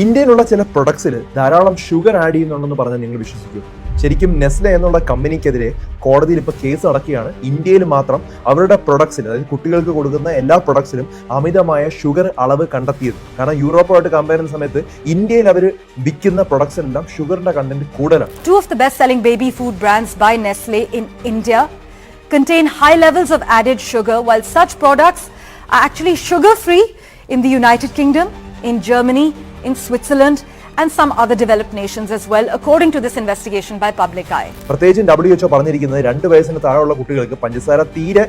ഇന്ത്യയിലുള്ള ചില പ്രൊഡക്ട്സിൽ ധാരാളം ഷുഗർ ആഡ് ചെയ്യുന്നുണ്ടെന്ന് പറഞ്ഞാൽ നിങ്ങൾ വിശ്വസിക്കും. ശരിക്കും നെസ്ലെ എന്നുള്ള കമ്പനിക്കെതിരെ കോടതിയിൽ ഇപ്പോൾ കേസ് നടക്കുകയാണ്. ഇന്ത്യയിൽ മാത്രം അവരുടെ പ്രൊഡക്ട്സിൽ അതായത് കുട്ടികൾക്ക് കൊടുക്കുന്ന എല്ലാ പ്രൊഡക്ട്സിലും അമിതമായ ഷുഗർ അളവ് കണ്ടെത്തിയത്. കാരണം യൂറോപ്പുമായിട്ട് കമ്പയർ ചെയ്യുന്ന സമയത്ത് ഇന്ത്യയിൽ അവർ വിൽക്കുന്ന പ്രൊഡക്ട്സിലെല്ലാം ഷുഗറിന്റെ കണ്ടന്റ് കൂടുതലാണ്. Two of the best selling baby food brands by Nestle in India contain high levels of added sugar, while such products are actually sugar free in the United Kingdom, in Germany, in Switzerland, and some other developed nations as well, according to this investigation by Public Eye. പ്രത്യേകിച്ചും W H O പറഞ്ഞിരിക്കുന്നത് രണ്ട് വയസ്സിന് താഴെയുള്ള കുട്ടികൾക്ക് പഞ്ചസാര തീരെ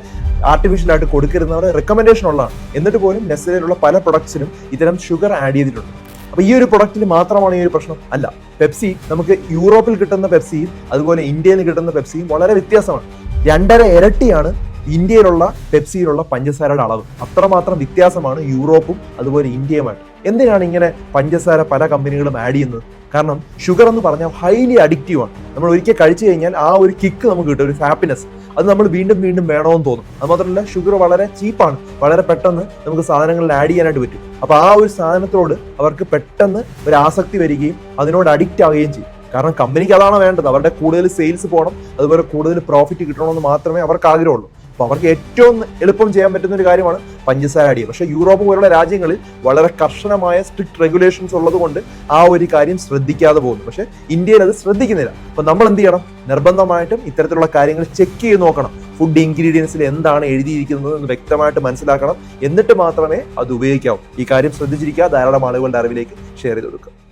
artificial ആയിട്ട് കൊടുക്കരുന്നവരുടെ recommendation ഉള്ളതാണ് എന്നിട്ട് പോലും നെസ്ലയിലുള്ള പല പ്രൊഡക്ട്സിനും ഇത്തരം ഷുഗർ ആഡ് ചെയ്തിട്ടുണ്ട്. അപ്പോൾ ഈ ഒരു പ്രൊഡക്റ്റിൽ മാത്രമാണ് ഈ ഒരു പ്രശ്നം. അല്ല പെപ്സി നമുക്ക് യൂറോപ്പിൽ കിട്ടുന്ന പെപ്സിയും അതുപോലെ ഇന്ത്യയിൽ കിട്ടുന്ന പെപ്സിയും വളരെ വ്യത്യാസമാണ്. രണ്ടര ഇരട്ടിയാണ് ഇന്ത്യയിലുള്ള പെപ്സിയിലുള്ള പഞ്ചസാരയുടെ അളവ് അത്രമാത്രം വ്യത്യാസമാണ് യൂറോപ്പും അതുപോലെ ഇന്ത്യയുമായിട്ട്. എന്തിനാണ് ഇങ്ങനെ പഞ്ചസാര പല കമ്പനികളും ആഡ് ചെയ്യുന്നത്? കാരണം ഷുഗർ എന്ന് പറഞ്ഞാൽ ഹൈലി അഡിക്റ്റീവ് ആണ്. നമ്മൾ ഒരിക്കൽ കഴിച്ചു കഴിഞ്ഞാൽ ആ ഒരു കിക്ക് നമുക്ക് കിട്ടും ഒരു ഹാപ്പിനെസ് അത് നമ്മൾ വീണ്ടും വീണ്ടും വേണമെന്ന് തോന്നും. അത് മാത്രമല്ല ഷുഗർ വളരെ ചീപ്പാണ് വളരെ പെട്ടെന്ന് നമുക്ക് സാധനങ്ങളിൽ ആഡ് ചെയ്യാനായിട്ട് പറ്റും. അപ്പോൾ ആ ഒരു സാധനത്തോട് അവർക്ക് പെട്ടെന്ന് ഒരു ആസക്തി വരികയും അതിനോട് അഡിക്റ്റ് ആവുകയും ചെയ്യും. കാരണം കമ്പനിക്ക് അതാണ് വേണ്ടത്. അവരുടെ കൂടുതൽ സെയിൽസ് പോകണം അതുപോലെ കൂടുതൽ പ്രോഫിറ്റ് കിട്ടണമെന്ന് മാത്രമേ അവർക്ക് ആഗ്രഹമുള്ളൂ. അപ്പൊ അവർക്ക് ഏറ്റവും എളുപ്പം ചെയ്യാൻ പറ്റുന്ന ഒരു കാര്യമാണ് പഞ്ചസാര അടിയ പക്ഷേ യൂറോപ്പ് പോലുള്ള രാജ്യങ്ങളിൽ വളരെ കർശനമായ സ്ട്രിക്ട് റെഗുലേഷൻസ് ഉള്ളതുകൊണ്ട് ആ ഒരു കാര്യം ശ്രദ്ധിക്കാതെ പോകുന്നു. പക്ഷേ ഇന്ത്യയിൽ അത് ശ്രദ്ധിക്കുന്നില്ല. അപ്പോൾ നമ്മൾ എന്ത് ചെയ്യണം? നിർബന്ധമായിട്ടും ഇത്തരത്തിലുള്ള കാര്യങ്ങൾ ചെക്ക് ചെയ്ത് നോക്കണം. ഫുഡ് ഇൻഗ്രീഡിയൻസിൽ എന്താണ് എഴുതിയിരിക്കുന്നത് എന്ന് വ്യക്തമായിട്ട് മനസ്സിലാക്കണം. എന്നിട്ട് മാത്രമേ അത് ഉപയോഗിക്കാവൂ. ഈ കാര്യം ശ്രദ്ധിച്ചിരിക്കുക. ധാരാളം ആളുകളുടെ അറിവിലേക്ക് ഷെയർ ചെയ്ത് കൊടുക്കുക.